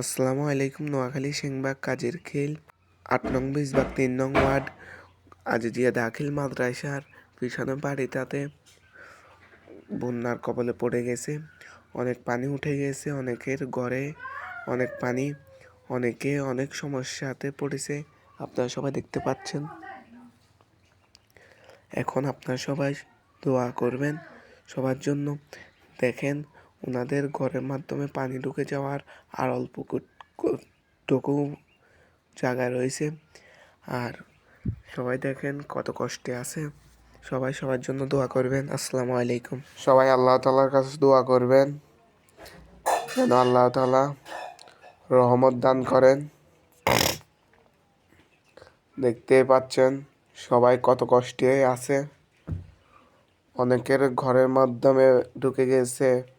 আসসালামু আলাইকুম, নোয়াখালী সিংবাগ কাজের খেল। আট নং বিশবাগ, তিন নং ওয়ার্ড, আজিজিয়া দাখিল মাদ্রাসার পিছনে বাড়িটাতে বন্যার কবলে পড়ে গেছে। অনেক পানি উঠে গেছে, অনেকের ঘরে অনেক পানি, অনেকে অনেক সমস্যাতে পড়েছে। আপনারা সবাই দেখতে পাচ্ছেন। এখন আপনারা সবাই দোয়া করবেন। সবার জন্য দেখেন ওনাদের ঘরের মাধ্যমে পানি ঢুকে যাওয়ার আর অল্প টুকু জায়গা রয়েছে। আর সবাই দেখেন কত কষ্টে আছে। সবাই সবার জন্য দোয়া করবেন। আসসালামু আলাইকুম। সবাই আল্লাহ তালার কাছে দোয়া করবেন। যেন আল্লাহ তালা রহমত দান করেন। দেখতে পাচ্ছেন সবাই কত কষ্টে আছে। অনেকের ঘরের মাধ্যমে ঢুকে গেছে।